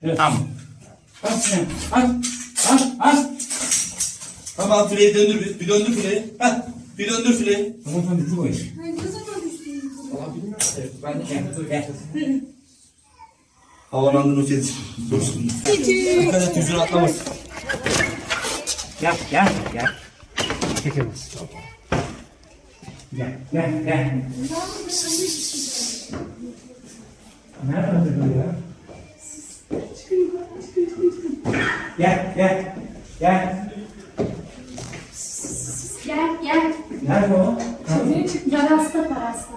Tamam. At sen. At. At. At. Tamam fileyi döndür bir, bir döndür fileyi. Heh, bir döndür fileyi. Tamam tamam koy. Ay, ne zaman düştün? Ben de gel. Gel. Havalandırma çetin. Dursun. Dikkat et yüzünü atlamasın. Gel gel gel. Çekemez. Gel gel gel. Nerede oturuyor ya? Gel gel. Gel. Gel gel. Nerede o? Yarasta parasta.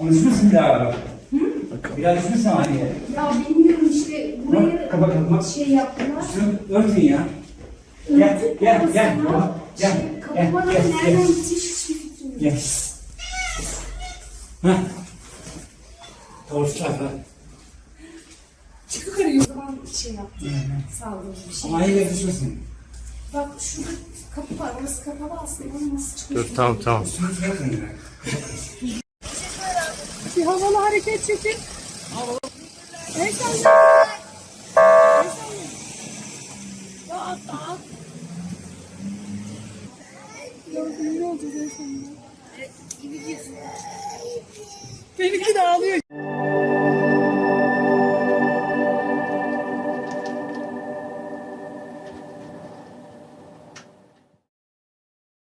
Ama düşmesin bir daha. Bir daha düşmesin aynı yere. Ya bilmiyorum işte buraya Kapa kapa. şey yaptılar. Şunu örtün ya. Gel gel gel. Sana Gel şey, gel kapıma gel nereden gel. gitmiş hiçbir fikrim yok. Gel. Heh. Torçlar ha. Yukarı o zaman şey yaptım. Saldırdı bir şey. Ama yere düşmesin. Bak şurada kapı var. Orası kapalı aslında. Ama nasıl çıkıyor? Dur tamam tamam. Bir havalı hareket çekin. El salla. El salla. Ya at at. Ya ne oldu el? Benimki de ağlıyor.